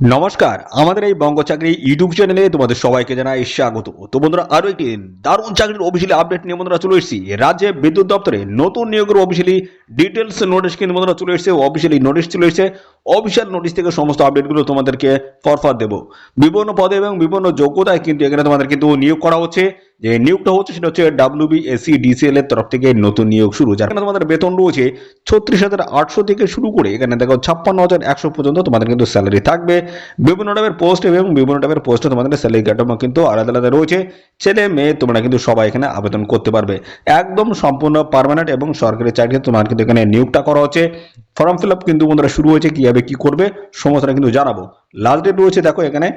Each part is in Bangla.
নমস্কার, আমাদের এই বঙ্গ চাকরি ইউটিউব চ্যানেলে তোমাদের সবাইকে জানাই স্বাগত। তো বন্ধুরা, আরও একটি দারুণ চাকরির অফিসিয়ালি আপডেট নিয়ে বন্ধুরা চলে এসেছি। রাজ্যে বিদ্যুৎ দপ্তরে নতুন নিয়োগের অফিসিয়ালি ডিটেলস নোটিশ কিন্তু বন্ধুরা চলে এসেছে অফিসিয়ালি নোটিশ চলে এসেছে। অফিসিয়াল নোটিশ থেকে সমস্ত আপডেটগুলো তোমাদেরকে ফরফর দেবো। বিভিন্ন পদে এবং বিভিন্ন যোগ্যতায় কিন্তু এখানে তোমাদের কিন্তু নিয়োগ করা হচ্ছে। যে নিয়োগটা হচ্ছে সেটা হচ্ছে ডাব্লিউবি এসি ডিসিএল এর তরফ থেকে নতুন নিয়োগ শুরু, যার কারণে তোমাদের বেতন রয়েছে ছত্রিশ হাজার আটশো থেকে শুরু করে, এখানে দেখো ছাপ্পান্ন হাজার একশো পর্যন্ত তোমাদের কিন্তু স্যালারি থাকবে। বিভিন্ন টাইপের পোস্ট এবং বিভিন্ন টাইপের পোস্টে তোমাদের স্যালারি কাঠামো কিন্তু আলাদা আলাদা রয়েছে। ছেলে, মেয়ে, তোমরা কিন্তু সবাই এখানে আবেদন করতে পারবে। একদম সম্পূর্ণ পারমানেন্ট এবং সরকারি চাকরি তোমার কিন্তু এখানে নিয়োগটা করা হচ্ছে। ফর্ম ফিল আপ কিন্তু বন্ধুরা শুরু হয়েছে, কীভাবে কি করবে, সমস্তটা কিন্তু জানাব। লাস্ট ডেট রয়েছে, দেখো এখানে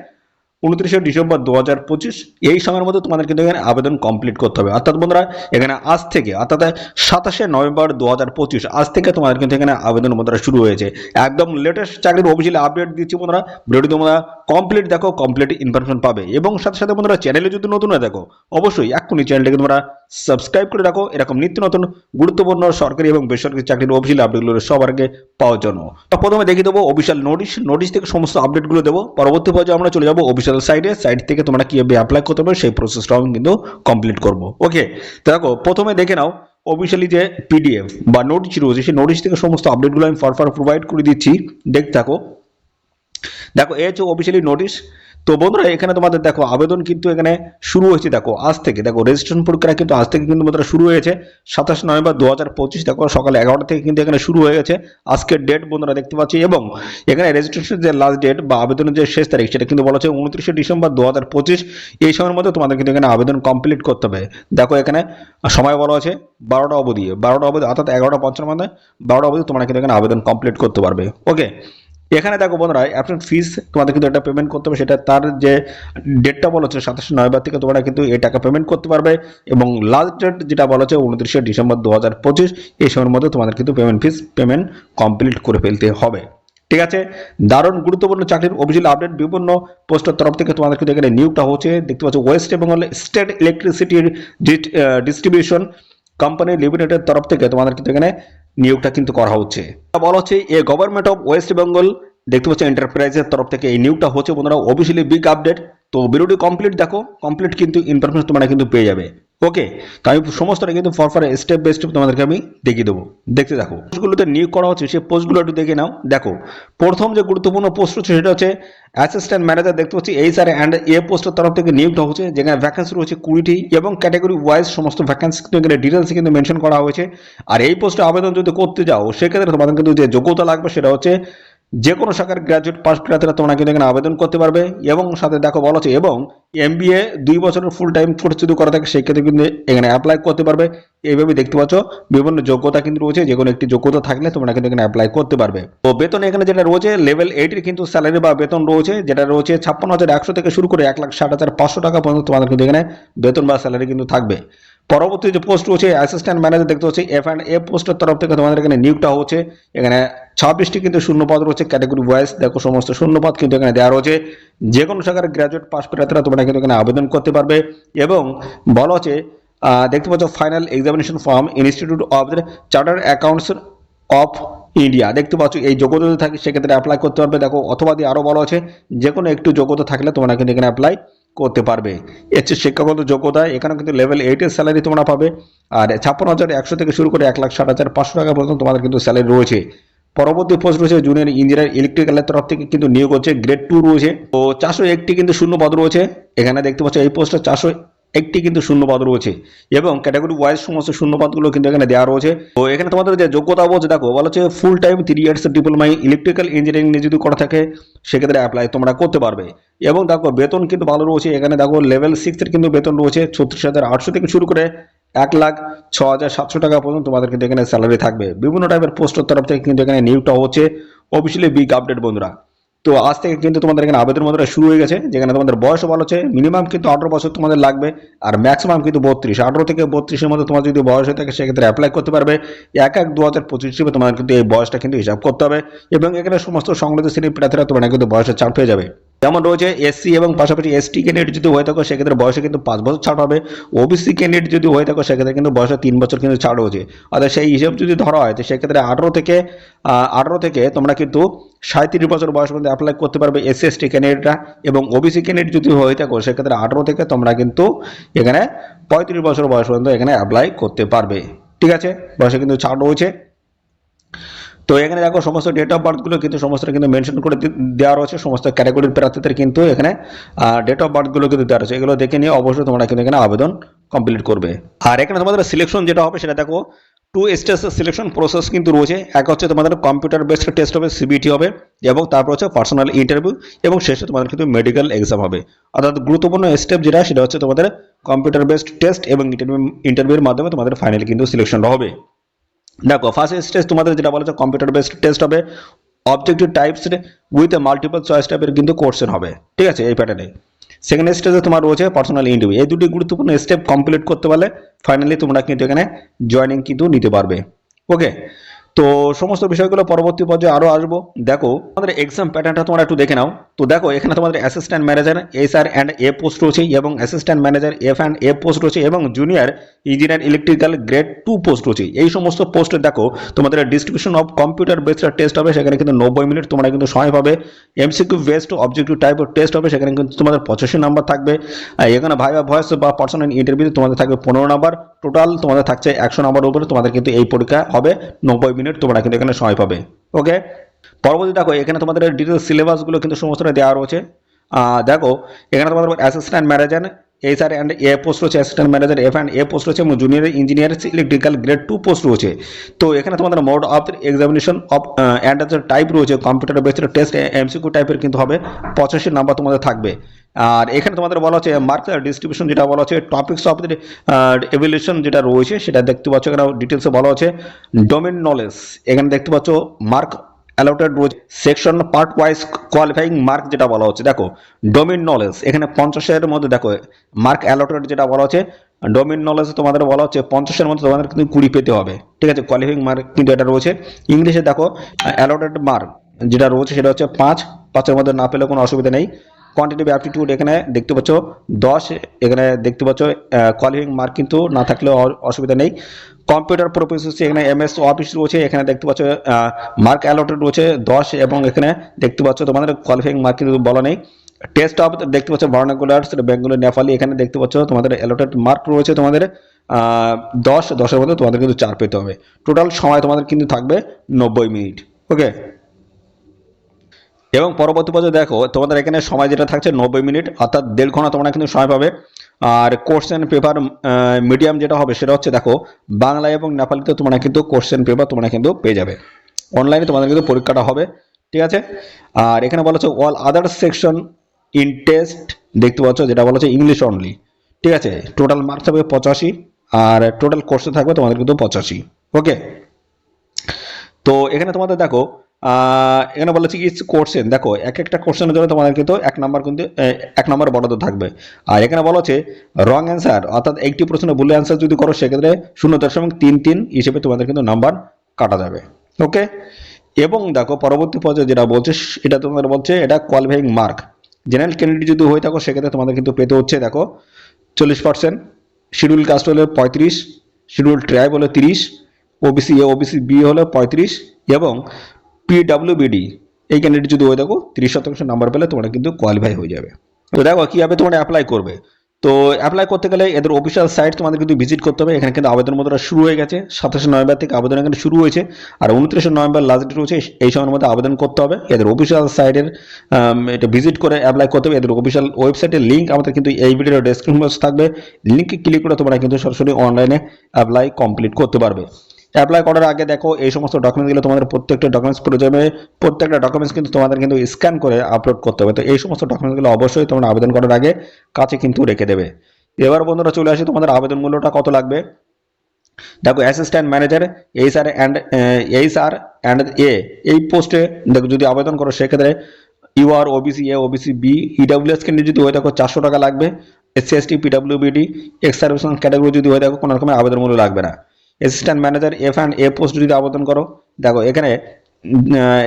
উনত্রিশে ডিসেম্বর দু হাজার পঁচিশ, এই সময়ের মধ্যে তোমাদের কিন্তু এখানে আবেদন কমপ্লিট করতে হবে। অর্থাৎ বন্ধুরা, এখানে আজ থেকে, অর্থাৎ সাতাশে নভেম্বর দু হাজার পঁচিশ, আজ থেকে তোমাদের কিন্তু এখানে আবেদন বন্ধুরা শুরু হয়েছে। একদম লেটেস্ট চাকরির অফিসিয়ালি আপডেট দিচ্ছি বন্ধুরা। ভিডিওটি তোমরা কমপ্লিট দেখো কমপ্লিট ইনফরমেশন পাবে। এবং সাথে সাথে বন্ধুরা চ্যানেলে যদি নতুন হয়ে দেখো অবশ্যই এক্ষুনি চ্যানেলটিকে তোমরা সাবস্ক্রাইব করে রাখো। এরকম নিত্য নতুন, গুরুত্বপূর্ণ সরকারি এবং বেসরকারি চাকরির অফিসিয়াল আপডেটগুলো সবার আগে পাওয়ার জন্য। তো প্রথমে দেখিয়ে দেবো অফিসিয়াল নোটিশ নোটিশ থেকে সমস্ত আপডেটগুলো দেবো। পরবর্তী পর্যায়ে আমরা চলে যাব অফিসিয়াল সাইটে সাইট থেকে তোমরা কীভাবে অ্যাপ্লাই করতে পারবে, সেই প্রসেসটাও আমি কিন্তু কমপ্লিট করব। ওকে দেখো, প্রথমে দেখে নাও অফিসিয়ালি যে পিডিএফ বা নোটিশ রয়েছে, সেই নোটিশ থেকে সমস্ত আপডেটগুলো আমি ফরফর প্রোভাইড করে দিচ্ছি। দেখতে থাকো দেখো এ হচ্ছে অফিসিয়ালি নোটিশ তো বন্ধুরা, এখানে তোমাদের দেখো, আবেদন কিন্তু এখানে শুরু হয়েছে, দেখো, আজ থেকে। দেখো রেজিস্ট্রেশন প্রক্রিয়া কিন্তু আজ থেকে কিন্তু বন্ধুরা শুরু হয়েছে। সাতাশ নভেম্বর দু হাজার পঁচিশ, দেখো, সকাল এগারোটা থেকে কিন্তু এখানে শুরু হয়ে গেছে। আজকের ডেট বন্ধুরা দেখতে পাচ্ছি, এবং এখানে রেজিস্ট্রেশন যে লাস্ট ডেট বা আবেদনের যে শেষ তারিখ, সেটা কিন্তু বলা হচ্ছে উনত্রিশে ডিসেম্বর দু হাজার পঁচিশ। এই সময়ের মধ্যে তোমাদের কিন্তু এখানে আবেদন কমপ্লিট করতে হবে। দেখো, এখানে সময় বলা আছে বারোটা অবধি। বারোটা অবধি, অর্থাৎ এগারোটা পঞ্চান্ন মধ্যে বারোটা অবধি তোমরা কিন্তু এখানে আবেদন কমপ্লিট করতে পারবে। ওকে এখানে দেখো বন্ধুরা অ্যাপসেন্ট ফিস তোমাদের কিন্তু একটা পেমেন্ট করতে হবে, সেটা তার যে ডেটটা বলা হচ্ছে সাতাশে নভেম্বর থেকে তোমরা কিন্তু এই টাকা পেমেন্ট করতে পারবে এবং লাস্ট ডেট যেটা বলা হচ্ছে উনত্রিশে ডিসেম্বর দু হাজার পঁচিশ, এই সময়ের মধ্যে তোমাদের কিন্তু পেমেন্ট ফিস পেমেন্ট কমপ্লিট করে ফেলতে হবে। ঠিক আছে? দারুণ গুরুত্বপূর্ণ চাকরির অভিযোগ আপডেট বিভিন্ন পোস্টের তরফ থেকে তোমাদের কিন্তু এখানে নিয়োগটা হচ্ছে, দেখতে পাচ্ছ ওয়েস্ট বেঙ্গল স্টেট ইলেকট্রিসিটির ডিস্ট্রিবিউশন কোম্পানি লিমিটেডের তরফ থেকে তোমাদের কিন্তু এখানে নিয়োগটা কিন্তু করা হচ্ছে। বলা হচ্ছে a government of West Bengal দেখতে পাচ্ছি এন্টারপ্রাইজের তরফ থেকে এই নিয়োগটা হচ্ছে বন্ধুরা। অফিসিয়ালি বিগ আপডেট তো ভিডিওটি কমপ্লিট দেখো কমপ্লিট কিন্তু ইনফরমেশন তোমরা কিন্তু পেয়ে যাবে। ওকে তো আমি সমস্তটা কিন্তু ফর স্টেপ বাই স্টেপ তোমাদেরকে আমি দেখিয়ে দেবো। দেখতে দেখো পোস্টগুলোতে নিয়োগ করা হচ্ছে, সেই পোস্টগুলো একটু দেখে নাও। দেখো, প্রথম যে গুরুত্বপূর্ণ পোস্ট হচ্ছে, সেটা হচ্ছে অ্যাসিস্ট্যান্ট ম্যানেজার দেখতে পাচ্ছি এই স্যার অ্যান্ড এ পোস্টের তরফ থেকে নিয়োগটা হচ্ছে, যেখানে ভ্যাকেন্সি রয়েছে কুড়িটি এবং ক্যাটাগরি ওয়াইজ সমস্ত ভ্যাকেন্সি কিন্তু এখানে ডিটেলস কিন্তু মেনশন করা হয়েছে। আর এই পোস্টে আবেদন যদি করতে যাও, সেক্ষেত্রে তোমাদের কিন্তু যে যোগ্যতা লাগবে, সেটা হচ্ছে যে কোনো শাখার গ্র্যাজুয়েট পাস প্রার্থীরা তোমরা কিন্তু এখানে আবেদন করতে পারবে এবং সাথে দেখো বলা হচ্ছে, এবং এম এমবিএ দুই বছরের ফুল টাইম কোর্স যদি করা থাকে, সেই ক্ষেত্রে কিন্তু এখানে অ্যাপ্লাই করতে পারবে। এইভাবে দেখতে পাচ্ছ, বিভিন্ন যোগ্যতা কিন্তু রয়েছে যে কোনো একটি যোগ্যতা থাকলে তোমরা কিন্তু এখানে অ্যাপ্লাই করতে পারবে। তো বেতন এখানে যেটা রয়েছে লেভেল এইটের কিন্তু স্যালারি বা বেতন রয়েছে, যেটা রয়েছে ছাপ্পান্ন হাজার একশো থেকে শুরু করে এক লাখ ষাট হাজার পাঁচশো টাকা পর্যন্ত তোমাদের কিন্তু এখানে বেতন বা স্যালারি কিন্তু থাকবে। পরবর্তী যে পোস্ট রয়েছে অ্যাসিস্ট্যান্ট ম্যানেজার দেখতে হচ্ছে এফ অ্যান্ড এ পোস্টের তরফ থেকে তোমাদের এখানে নিয়োগটা হচ্ছে। এখানে ছাব্বিশটি কিন্তু শূন্যপদ রয়েছে ক্যাটাগরি ওয়াইজ দেখো সমস্ত শূন্যপদ কিন্তু এখানে দেওয়া রয়েছে। যে কোনো শাখার গ্র্যাজুয়েট পাস প্রার্থীরা তোমরা কিন্তু এখানে আবেদন করতে পারবে এবং বলা হচ্ছে দেখতে পাচ্ছ final examination form institute of charter accounts of India দেখতে পাচ্ছ এই যোগ্যতা যদি থাকে, সেক্ষেত্রে অ্যাপ্লাই করতে পারবে। দেখো, অথবা দিয়ে আরও বলা আছে যে কোনো একটু যোগ্যতা থাকলে তোমরা কিন্তু এখানে অ্যাপ্লাই করতে পারবে। এর চেয়ে শিক্ষাগত যোগ্যতা এখানে কিন্তু লেভেল এইটের স্যালারি তোমরা পাবে। আর ছাপ্পান্ন হাজার একশো থেকে শুরু করে এক লাখ ষাট হাজার পাঁচশো টাকা পর্যন্ত তোমাদের কিন্তু স্যালারি রয়েছে। পরবর্তী পোস্ট রয়েছে জুনিয়র ইঞ্জিনিয়ার ইলেকট্রিক্যালের তরফ থেকে কিন্তু নিয়োগ হচ্ছে গ্রেড টু রয়েছে। তো চারশো একটি কিন্তু শূন্য পদ রয়েছে। এখানে দেখতে পাচ্ছ এই পোস্টটা চারশো একটি কিন্তু শূন্যপদ রয়েছে এবং ক্যাটাগরি ওয়াইজ সমস্ত শূন্যপদগুলো কিন্তু এখানে দেওয়া রয়েছে। তো এখানে তোমাদের যে যোগ্যতা বলছে, দেখো, বলা হচ্ছে full time three years diploma electrical engineering নিয়ে যদি করা থাকে, সেক্ষেত্রে অ্যাপ্লাই তোমরা করতে পারবে। এবং দেখো, বেতন কিন্তু ভালো রয়েছে, এখানে দেখো লেভেল সিক্সের কিন্তু বেতন রয়েছে, ছত্রিশ হাজার আটশো থেকে শুরু করে এক লাখ ছ হাজার সাতশো টাকা পর্যন্ত তোমাদের কিন্তু এখানে স্যালারি থাকবে। বিভিন্ন টাইপের পোস্টের তরফ থেকে কিন্তু এখানে নিয়োগটা হচ্ছে। অফিসিয়ালি বিগ আপডেট বন্ধুরা। তো আজ থেকে কিন্তু তোমাদের এখানে আবেদন মধ্যে শুরু হয়ে গেছে, যেখানে তোমাদের বয়সও ভালো হচ্ছে মিনিমাম কিন্তু আঠারো বছর তোমাদের লাগবে, আর ম্যাক্সিমাম কিন্তু বত্রিশ। আঠারো থেকে বত্রিশের মধ্যে তোমার যদি বয়স হয়ে থাকে, সেক্ষেত্রে অ্যাপ্লাই করতে পারবে। এক এক দু হাজার পঁচিশ হিসেবে তোমাদের কিন্তু এই বয়সটা কিন্তু হিসাব করতে হবে। এবং এখানে সমস্ত সংগ্রহ শ্রেণির প্রার্থীরা তোমার কিন্তু বয়সের চাপ পেয়ে যাবে। যেমন রয়েছে এসসি এবং পাশাপাশি এসটি ক্যান্ডিডেট যদি হয়ে থাকো, সেক্ষেত্রে বয়সে কিন্তু পাঁচ বছর ছাড় হবে। ওবিসি ক্যান্ডিডেট যদি হয়ে থাকো, সেক্ষেত্রে কিন্তু বয়সে তিন বছর কিন্তু ছাড় হয়েছে অর্থাৎ সেই হিসেব যদি ধরা হয়, তো সেক্ষেত্রে আঠারো থেকে আঠারো থেকে তোমরা কিন্তু সাঁত্রিশ বছর বয়স পর্যন্ত অ্যাপ্লাই করতে পারবে এসসি এসটি ক্যান্ডিডেটরা এবং ওবিসি ক্যান্ডিডেট যদি হয়ে থাকো, সেক্ষেত্রে আঠারো থেকে তোমরা কিন্তু এখানে পঁয়ত্রিশ বছর বয়স পর্যন্ত এখানে অ্যাপ্লাই করতে পারবে। ঠিক আছে? বয়সে কিন্তু ছাড় রয়েছে। তো এখানে দেখো সমস্ত ডেট অফ বার্থগুলো কিন্তু সমস্ত কিন্তু মেনশন করে দেওয়া রয়েছে, সমস্ত ক্যাটাগরির প্রার্থীদের কিন্তু এখানে ডেট অফ বার্থগুলো কিন্তু দেওয়া রয়েছে। এগুলো দেখে নিয়ে অবশ্যই তোমরা কিন্তু এখানে আবেদন কমপ্লিট করবে। আর এখানে তোমাদের সিলেকশন যেটা হবে সেটা দেখো টু স্টেজ সিলেকশন প্রসেস কিন্তু রয়েছে। এক হচ্ছে তোমাদের কম্পিউটার বেসড টেস্ট হবে সিবিটি হবে, এবং তারপর হচ্ছে পার্সোনাল ইন্টারভিউ এবং শেষে তোমাদের কিন্তু মেডিকেল এক্সাম হবে। অর্থাৎ গুরুত্বপূর্ণ স্টেপ যেটা, সেটা হচ্ছে তোমাদের কম্পিউটার বেসড টেস্ট এবং ইন্টারভিউ ইন্টারভিউর মাধ্যমে তোমাদের ফাইনালি কিন্তু সিলেকশনটা হবে। দেখো ফার্স্ট স্টেজ তোমাদের যেটা বলা হচ্ছে কম্পিউটার বেসড টেস্ট হবে objective types with a multiple choice টাইপের কিন্তু কোশ্চেন হবে, ঠিক আছে, এই প্যাটার্নে সেকেন্ড স্টেজে তোমার রয়েছে পার্সোনাল ইন্টারভিউ এই দুটি গুরুত্বপূর্ণ স্টেপ কমপ্লিট করতে পারলে ফাইনালি তোমরা কিন্তু এখানে জয়নিং কিন্তু নিতে পারবে ওকে তো সমস্ত বিষয়গুলো পরবর্তী পর্যায়ে আরও আসব। দেখো আমাদের এক্সাম প্যাটার্নটা তোমরা একটু দেখে নাও। তো দেখো, এখানে তোমাদের assistant manager S R and A post রয়েছে এবং assistant manager F and A post রয়েছে এবং junior engineer electrical grade two post রয়েছে। এই সমস্ত পোস্টে দেখো, তোমাদের distribution of computer based test হবে, সেখানে কিন্তু নব্বই মিনিট তোমরা কিন্তু সময় পাবে। MCQ based objective type test হবে, সেখানে কিন্তু তোমাদের পঁচাশি নাম্বার থাকবে। এখানে ভাইবা ভয়েস বা পার্সোনাল ইন্টারভিউ তোমাদের থাকবে পনেরো নাম্বার টোটাল তোমাদের থাকছে একশো নাম্বার উপরে, তোমাদের কিন্তু এই পরীক্ষা হবে নব্বই মিনিট তোমরা কিন্তু এখানে সময় পাবে। ওকে পরবর্তী দেখো, এখানে তোমাদের ডিটেল সিলেবাসগুলো কিন্তু সমস্তটা দেওয়া রয়েছে। দেখো, এখানে তোমাদের assistant manager H R and A post রয়েছে assistant manager F and A post রয়েছে, এবং junior engineer electrical grade two post রয়েছে। তো এখানে তোমাদের mode of examination of and type রয়েছে কম্পিউটার বেসড টেস্ট এমসিকিউ টাইপের কিন্তু হবে, পঁচাশি নাম্বার তোমাদের থাকবে। আর এখানে তোমাদের বলা হচ্ছে মার্ক ডিস্ট্রিবিউশন যেটা বলা হচ্ছে টপিকস অফ এভলিউশন যেটা রয়েছে সেটা দেখতে পাচ্ছ এখানে ডিটেলসে বলা হচ্ছে ডোমেন নলেজ এখানে দেখতে পাচ্ছ মার্ক অ্যালোটেড রয়েছে। Section part wise qualifying mark যেটা বলা হচ্ছে, দেখো ডোমিন নলেজ এখানে পঞ্চাশের মধ্যে দেখো মার্ক অ্যালোটেড যেটা বলা হচ্ছে ডোমিন নলেজ তোমাদের বলা হচ্ছে পঞ্চাশের মধ্যে তোমাদের কিন্তু কুড়ি পেতে হবে। ঠিক আছে কোয়ালিফাইং মার্ক কিন্তু এটা রয়েছে। ইংলিশে দেখো অ্যালোটেড মার্ক যেটা রয়েছে সেটা হচ্ছে পাঁচ, পাঁচের মধ্যে না পেলে কোনো অসুবিধা নেই। কোয়ান্টিটিভ অ্যাপটিটিউড এখানে দেখতে পাচ্ছ, দশ এখানে দেখতে পাচ্ছ কোয়ালিফিং মার্ক কিন্তু না থাকলেও অসুবিধা নেই। কম্পিউটার প্রফেসি এখানে এমএস অফিস রয়েছে, এখানে দেখতে পাচ্ছ মার্ক অ্যালোটেড রয়েছে, দশ এবং এখানে দেখতে পাচ্ছ তোমাদের কোয়ালিফাইং মার্ক কিন্তু বলা নেই। টেস্ট অফ দেখতে পাচ্ছ বার্নাকুলার বেঙ্গলি নেপালি এখানে দেখতে পাচ্ছ তোমাদের অ্যালোটেড মার্ক রয়েছে তোমাদের দশ, দশের মধ্যে তোমাদের কিন্তু চার পেতে হবে। টোটাল সময় তোমাদের কিন্তু থাকবে নব্বই মিনিট ওকে এবং পরবর্তী পর্যায়ে দেখো, তোমাদের এখানে সময় যেটা থাকছে নব্বই মিনিট, অর্থাৎ দেড় ঘণ্টা তোমরা কিন্তু সময় পাবে। আর কোশ্চেন পেপার মিডিয়াম যেটা হবে সেটা হচ্ছে দেখো, বাংলা এবং নেপালিতে তোমরা কিন্তু কোশ্চেন পেপার তোমরা কিন্তু পেয়ে যাবে। অনলাইনে তোমাদের কিন্তু পরীক্ষাটা হবে, ঠিক আছে? আর এখানে বলা হচ্ছে all other section in test দেখতে পাচ্ছ যেটা বলা হচ্ছে ইংলিশ অনলি ঠিক আছে? টোটাল মার্কস হবে পঁচাশি, আর টোটাল কোর্সে থাকবে তোমাদের কিন্তু পঁচাশি ওকে তো এখানে তোমাদের দেখো এখানে বলা হচ্ছে কি কোশ্চেন দেখো এক একটা কোশ্চেনের জন্য তোমাদের কিন্তু এক নাম্বার কিন্তু এক নাম্বার বরাদ্দ থাকবে। আর এখানে বলা হচ্ছে রং অ্যান্সার অর্থাৎ একটি প্রশ্নের ভুল অ্যান্সার যদি করো, সেক্ষেত্রে শূন্য দশমিক তিন তিন হিসেবে তোমাদের কিন্তু নাম্বার কাটা যাবে। ওকে এবং দেখো, পরবর্তী পর্যায়ে যেটা বলছে এটা তোমাদের বলছে, এটা কোয়ালিফাইং মার্ক জেনারেল ক্যান্ডিডেট যদি হয়ে থাকো, সেক্ষেত্রে তোমাদের কিন্তু পেতে হচ্ছে, দেখো, চল্লিশ পার্সেন্ট শিডিউল কাস্ট হলে পঁয়ত্রিশ শিডিউল ট্রাইব হলে তিরিশ ওবিসি এ ওবিসি বি হলে পঁয়ত্রিশ, এবং পিডাব্লিউবিডি এই ক্যান্ডিডেট যদি হয়ে থাকো, তিরিশ শতাংশ নাম্বার পেলে তোমরা কিন্তু কোয়ালিফাই হয়ে যাবে। তো দেখো কীভাবে তোমরা অ্যাপ্লাই করবে। তো অ্যাপ্লাই করতে গেলে এদের অফিসিয়াল সাইট তোমাদের কিন্তু ভিজিট করতে হবে। এখানে কিন্তু আবেদন মধ্যে শুরু হয়ে গেছে। সাতাশে নভেম্বর থেকে আবেদন এখানে শুরু হয়েছে। আর উনত্রিশে নভেম্বর লাস্ট ডেট রয়েছে, এই সময়ের মধ্যে আবেদন করতে হবে। এদের অফিসিয়াল সাইটের এটা ভিজিট করে অ্যাপ্লাই করতে হবে। এদের অফিসিয়াল ওয়েবসাইটের লিঙ্ক আমাদের কিন্তু এই ভিডিওর ডেসক্রিপশন বক্সে থাকবে। লিঙ্কে ক্লিক করে তোমরা কিন্তু সরাসরি অনলাইনে অ্যাপ্লাই কমপ্লিট করতে পারবে। অ্যাপ্লাই করার আগে দেখো, এই সমস্ত ডকুমেন্টগুলো তোমাদের প্রত্যেকটা ডকুমেন্টস প্রয়োজনে প্রত্যেকটা ডকুমেন্টস কিন্তু তোমাদের কিন্তু স্ক্যান করে আপলোড করতে হবে। তো এই সমস্ত ডকুমেন্টসগুলো অবশ্যই তোমরা আবেদন করার আগে কাছে কিন্তু রেখে দেবে। এবার বন্ধুরা চলে আসি, তোমাদের আবেদন মূল্যটা কত লাগবে? দেখো assistant manager H R and H R and A এই পোস্টে দেখো, যদি আবেদন করো, সেক্ষেত্রে U UR OBC A OBC B EWS candidate যদি হয়ে থাকো, চারশো টাকা লাগবে। SC ST PWBD ex service category যদি হয়ে থাকো, কোনো রকমের আবেদন মূল্য লাগবে না। Assistant manager F and A post যদি আবেদন করো, দেখো এখানে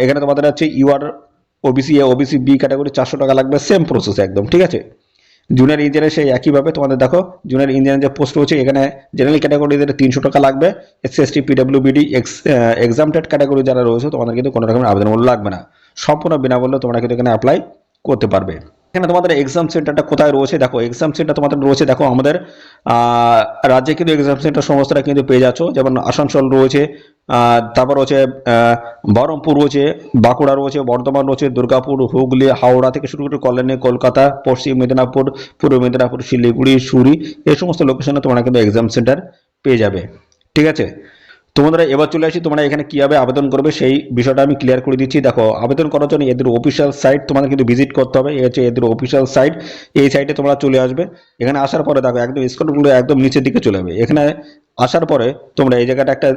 এখানে তোমাদের হচ্ছে UR OBC A OBC B category চারশো টাকা লাগবে সেম প্রসেস একদম, ঠিক আছে? জুনিয়র ইঞ্জিনিয়ার সেই একইভাবে তোমাদের দেখো জুনিয়র ইঞ্জিনিয়ার যে পোস্ট রয়েছে, এখানে জেনারেল ক্যাটাগরিদের তিনশো টাকা লাগবে SC PW BD ex exempted category যারা রয়েছে, তোমাদের কিন্তু কোনো রকমের আবেদন মূল্য লাগবে না। সম্পূর্ণ বিনামূল্যে তোমরা কিন্তু এখানে অ্যাপ্লাই করতে পারবে। এখানে তোমাদের এক্সাম সেন্টারটা কোথায় রয়েছে? দেখো এক্সাম সেন্টার তোমাদের রয়েছে, দেখো আমাদের রাজ্যে কিন্তু এক্সাম সেন্টার সমস্তটা কিন্তু পেয়ে যাচ্ছ। যেমন আসানসোল রয়েছে তারপর রয়েছে বহরমপুর রয়েছে, বাঁকুড়া রয়েছে, বর্ধমান রয়েছে, দুর্গাপুর, হুগলি, হাওড়া থেকে শুরু করে কল্যাণী, কলকাতা, পশ্চিম মেদিনীপুর, পূর্ব মেদিনীপুর, শিলিগুড়ি, সুরি, এই সমস্ত লোকেশনে তোমরা কিন্তু এক্সাম সেন্টার পেয়ে যাবে। ঠিক আছে? তোমাদের এবার চলে আসি, তোমরা এখানে কীভাবে আবেদন করবে সেই বিষয়টা আমি ক্লিয়ার করে দিচ্ছি। দেখো, আবেদন করার জন্য এদের অফিসিয়াল সাইট তোমাদের কিন্তু ভিজিট করতে হবে। এই হচ্ছে এদের অফিসিয়াল সাইট এই সাইটে তোমরা চলে আসবে। এখানে আসার পরে দেখো, একদম স্কোর একদম নিচের দিকে চলে যাবে। এখানে আসার পরে তোমরা এই জায়গাটা একটা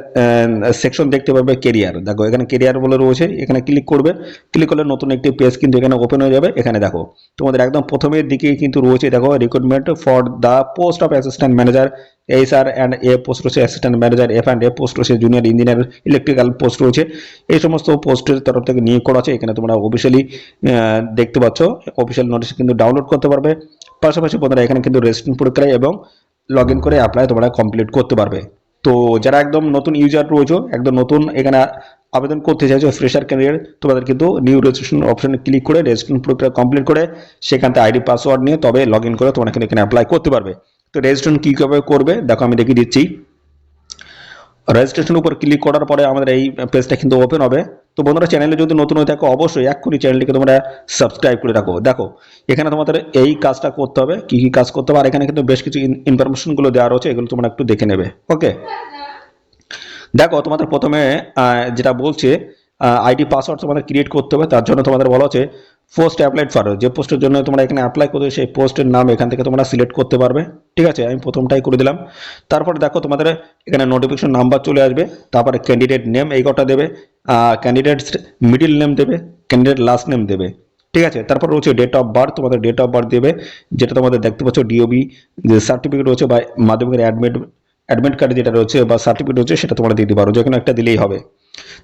সেকশন দেখতে পাবে কেরিয়ার দেখো, এখানে কেরিয়ার বলে রয়েছে, এখানে ক্লিক করবে। ক্লিক করলে নতুন একটি পেজ কিন্তু এখানে ওপেন হয়ে যাবে। এখানে দেখো, তোমাদের একদম প্রথমের দিকেই কিন্তু রয়েছে, দেখো recruitment for the post of assistant manager H R and A post রয়েছে assistant manager F and A post রয়েছে জুনিয়র ইঞ্জিনিয়ার ইলেকট্রিক্যাল পোস্ট রয়েছে। এই সমস্ত পোস্টের তরফ থেকে নিয়োগ করা আছে। এখানে তোমরা অফিসিয়ালি দেখতে পাচ্ছ। অফিসিয়াল নোটিশ কিন্তু ডাউনলোড করতে পারবে। পাশাপাশি বন্ধুরা, এখানে কিন্তু রেজিস্ট্রেশন প্রক্রিয়া এবং লগ ইন করে অ্যাপ্লাই তোমরা কমপ্লিট করতে পারবে। তো যারা একদম নতুন ইউজার রয়েছো, একদম নতুন এখানে আবেদন করতে চাইছো ফ্রেশার ক্যান্ডিডেট তোমাদের কিন্তু নিউ রেজিস্ট্রেশন অপশনে ক্লিক করে রেজিস্ট্রেশন প্রক্রিয়া কমপ্লিট করে সেখান থেকে আইডি পাসওয়ার্ড নিয়ে তবে লগ ইন করে তোমরা কিন্তু এখানে অ্যাপ্লাই করতে পারবে। তো রেজিস্ট্রেশন কীভাবে করবে, দেখো আমি দেখিয়ে দিচ্ছি। রেজিস্ট্রেশন উপর ক্লিক করার পরে আমাদের এই পেজটা কিন্তু ওপেন হবে। তো বন্ধুরা চ্যানেলে যদি নতুন হয়ে থাকো, অবশ্যই এক্ষুনি চ্যানেলটিকে তোমরা সাবস্ক্রাইব করে রাখো। দেখো, এখানে তোমাদের এই কাজটা করতে হবে, কি কি কাজ করতে হবে, আর এখানে কিন্তু বেশ কিছু ইনফরমেশনগুলো দেওয়া রয়েছে, এগুলো তোমরা একটু দেখে নেবে। ওকে দেখো, তোমাদের প্রথমে যেটা বলছে আইডি পাসওয়ার্ড তোমাদের ক্রিয়েট করতে হবে, তার জন্য তোমাদের বলা হচ্ছে পোস্ট অ্যাপ্লাইড ফর যে পোস্টের জন্য তোমরা এখানে অ্যাপ্লাই করবে, সেই পোস্টের নাম এখান থেকে তোমরা সিলেক্ট করতে পারবে, ঠিক আছে? আমি প্রথমটাই করে দিলাম। তারপরে দেখো তোমাদের এখানে নোটিফিকেশন নাম্বার চলে আসবে, তারপরে ক্যান্ডিডেট নেম এই কটা দেবে ক্যান্ডিডেট মিডিল নেম দেবে ক্যান্ডিডেট লাস্ট নেম দেবে, ঠিক আছে? তারপর রয়েছে ডেট অফ বার্থ তোমাদের ডেট অফ বার্থ দেবে, যেটা তোমাদের দেখতে পাচ্ছ ডিওবি যে সার্টিফিকেট রয়েছে বা মাধ্যমিকের অ্যাডমিট অ্যাডমিট কার্ড যেটা রয়েছে বা সার্টিফিকেট রয়েছে, সেটা তোমরা দিতে পারো যে কোনো একটা দিলেই হবে।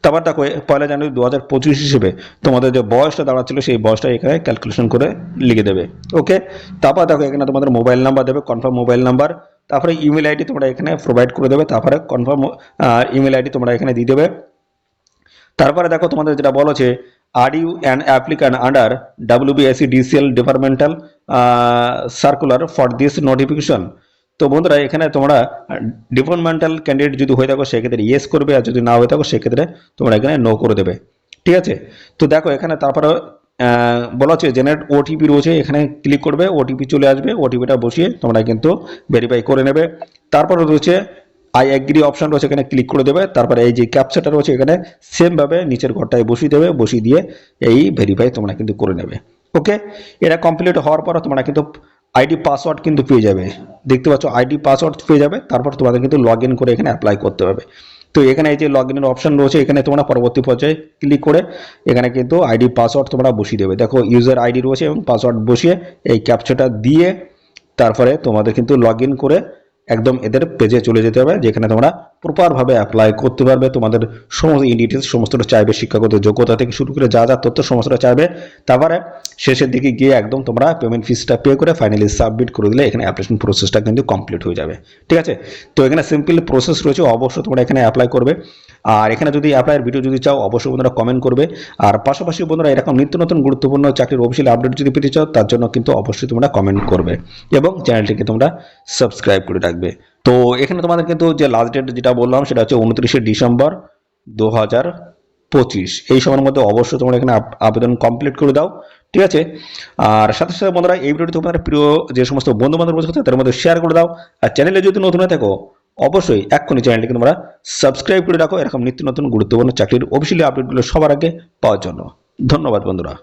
তারপর দেখো পয়লা জানুয়ারি দু হাজার পঁচিশ হিসেবে তোমাদের যে বয়সটা দাঁড়াচ্ছিল সেই বয়সটা এখানে ক্যালকুলেশন করে লিখে দেবে। ওকে তারপর দেখো এখানে তোমাদের মোবাইল নাম্বার দেবে কনফার্ম মোবাইল নাম্বার তারপরে ইমেল আইডি তোমরা এখানে প্রোভাইড করে দেবে, তারপরে কনফার্ম ইমেল আইডি তোমরা এখানে দিয়ে দেবে। তারপরে দেখো তোমাদের যেটা বলা হচ্ছে are you an applicant under WBSE DCL departmental circular for this notification তো বন্ধুরা, এখানে তোমরা ডিপার্টমেন্টাল ক্যান্ডিডেট যদি হয়ে থাকো, সেক্ষেত্রে ইয়েস করবে, আর যদি না হয়ে থাকো, সেক্ষেত্রে তোমরা এখানে নো করে দেবে। ঠিক আছে? তো দেখো, এখানে তারপরে বলা হচ্ছে জেনারেট ওটিপি রয়েছে, এখানে ক্লিক করবে ওটিপি চলে আসবে ওটিপিটা বসিয়ে তোমরা কিন্তু ভেরিফাই করে নেবে। তারপরে রয়েছে আই অ্যাগ্রি অপশন রয়েছে, এখানে ক্লিক করে দেবে। তারপরে এই যে ক্যাপচাটা রয়েছে, এখানে সেমভাবে নিচের ঘরটায় বসিয়ে দেবে, বসিয়ে দিয়ে এই ভেরিফাই তোমরা কিন্তু করে নেবে। ওকে এটা কমপ্লিট হওয়ার পর তোমরা কিন্তু আইডি পাসওয়ার্ড কিন্তু পেয়ে যাবে। দেখতে পাচ্ছ, আইডি পাসওয়ার্ড পেয়ে যাবে, তারপর তোমাদের কিন্তু লগ ইন করে এখানে অ্যাপ্লাই করতে হবে। তো এখানে এই যে লগ ইনের অপশন রয়েছে, এখানে তোমরা পরবর্তী পর্যায়ে ক্লিক করে এখানে কিন্তু আইডি পাসওয়ার্ড তোমরা বসিয়ে দেবে। দেখো ইউজার আইডি রয়েছে এবং পাসওয়ার্ড বসিয়ে এই ক্যাপচাটা দিয়ে তারপরে তোমাদের কিন্তু লগ ইন করে একদম এদের পেজে চলে যেতে হবে, যেখানে তোমরা প্রপারভাবে অ্যাপ্লাই করতে পারবে তোমাদের সমস্ত ইন ডিটেলস সমস্তটা চাইবে শিক্ষাগত যোগ্যতা থেকে শুরু করে যা যা তথ্য সমস্তটা চাইবে। তারপরে শেষের দিকে গিয়ে একদম তোমরা পেমেন্ট ফিসটা পে করে ফাইনালি সাবমিট করে দিলে এখানে অ্যাপ্লিকেশন প্রসেসটা কিন্তু কমপ্লিট হয়ে যাবে। ঠিক আছে? তো এখানে সিম্পল প্রসেস রয়েছে, অবশ্যই তোমরা এখানে অ্যাপ্লাই করবে। আর এখানে যদি অ্যাপ্লাইয়ের ভিডিও যদি চাও, অবশ্যই বন্ধুরা কমেন্ট করবে। আর পাশাপাশি বন্ধুরা, এরকম নিত্য নতুন গুরুত্বপূর্ণ চাকরির অফিসিয়াল আপডেট যদি পেতে চাও, তার জন্য কিন্তু অবশ্যই তোমরা কমেন্ট করবে এবং চ্যানেলটিকে তোমরা সাবস্ক্রাইব করে রাখবে। তো এখানে তোমাদের কিন্তু যে লাস্ট ডেট যেটা বললাম, সেটা হচ্ছে উনত্রিশে ডিসেম্বর দু হাজার পঁচিশ। এই সময়ের মধ্যে অবশ্যই তোমরা এখানে আবেদন কমপ্লিট করে দাও, ঠিক আছে? আর সাথে সাথে বন্ধুরা, এই ভিডিওটি তোমাদের প্রিয় যে সমস্ত বন্ধু বান্ধব রয়েছে, তাদের মধ্যে শেয়ার করে দাও। আর চ্যানেলে যদি নতুন হয়ে থাকো অবশ্যই এক্ষুনি চ্যানেলটিকে তোমরা সাবস্ক্রাইব করে রাখো। এরকম নিত্য নতুন গুরুত্বপূর্ণ চাকরির অফিসিয়ালি আপডেটগুলো সবার আগে পাওয়ার জন্য। ধন্যবাদ বন্ধুরা।